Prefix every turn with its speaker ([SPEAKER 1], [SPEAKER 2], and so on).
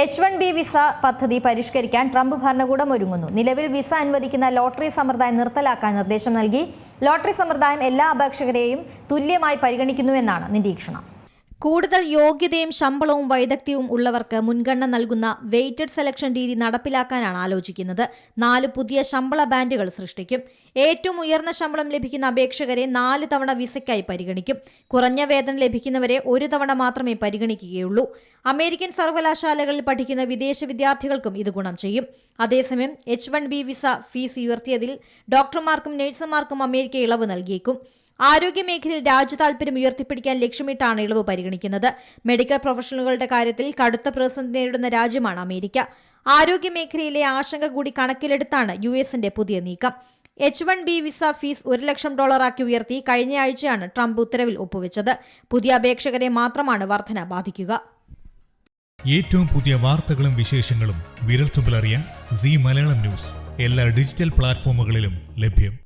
[SPEAKER 1] H one B visa പദ്ധതി പരിഷ്കരിക്കാൻ Trump ഭരണകൂടം ഒരുങ്ങുന്നു. നിലവിൽ വിസ അനുവദിക്കുന്ന ലോട്ടറി സമ്പ്രദായം നിർത്തലാക്കാൻ നിർദ്ദേശം നൽകി. ലോട്ടറി സമ്പ്രദായം എല്ലാ അപേക്ഷകരെയും തുല്യമായി പരിഗണിക്കുന്നുവെന്നാണ് നിരീക്ഷണം. കൂടുതൽ യോഗ്യതയും ശമ്പളവും വൈദഗ്ധ്യവും ഉള്ളവർക്ക് മുൻഗണന നൽകുന്ന വെയ്റ്റഡ് സെലക്ഷൻ രീതി നടപ്പിലാക്കാനാണ് ആലോചിക്കുന്നത്. നാല് പുതിയ ശമ്പള ബാൻഡുകൾ സൃഷ്ടിക്കും. ഏറ്റവും ഉയർന്ന ശമ്പളം ലഭിക്കുന്ന അപേക്ഷകരെ നാല് തവണ വിസയ്ക്കായി പരിഗണിക്കും. കുറഞ്ഞ വേതനം ലഭിക്കുന്നവരെ ഒരു തവണ മാത്രമേ പരിഗണിക്കുകയുള്ളൂ. അമേരിക്കൻ സർവകലാശാലകളിൽ പഠിക്കുന്ന വിദേശ വിദ്യാർത്ഥികൾക്കും ഇത് ഗുണം ചെയ്യും. അതേസമയം H one B visa fee ഉയർത്തിയതിൽ ഡോക്ടർമാർക്കും നഴ്സുമാർക്കും അമേരിക്ക ഇളവ് നൽകിയേക്കും. ആരോഗ്യമേഖലയിൽ രാജ്യ താൽപര്യം ഉയർത്തിപ്പിടിക്കാൻ ലക്ഷ്യമിട്ടാണ് ഇളവ് പരിഗണിക്കുന്നത്. മെഡിക്കൽ പ്രൊഫഷണലുകളുടെ കാര്യത്തിൽ കടുത്ത പ്രതിസന്ധി നേരിടുന്ന രാജ്യമാണ് അമേരിക്ക. ആരോഗ്യമേഖലയിലെ ആശങ്ക കൂടി കണക്കിലെടുത്താണ് യു എസിന്റെ പുതിയ നീക്കം. H one B visa fees ഒരു ലക്ഷം ഡോളറാക്കി ഉയർത്തി കഴിഞ്ഞ ആഴ്ചയാണ് ട്രംപ് ഉത്തരവിൽ ഒപ്പുവെച്ചത്. പുതിയ അപേക്ഷകരെ മാത്രമാണ് വർധന ബാധിക്കുക.
[SPEAKER 2] ഏറ്റവും പുതിയ വാർത്തകളും വിശേഷങ്ങളും വിരൽത്തുമ്പിലറിയാൻ സി മലയാളം ന്യൂസ്. എല്ലാ ഡിജിറ്റൽ പ്ലാറ്റ്ഫോമുകളിലും ലഭ്യം.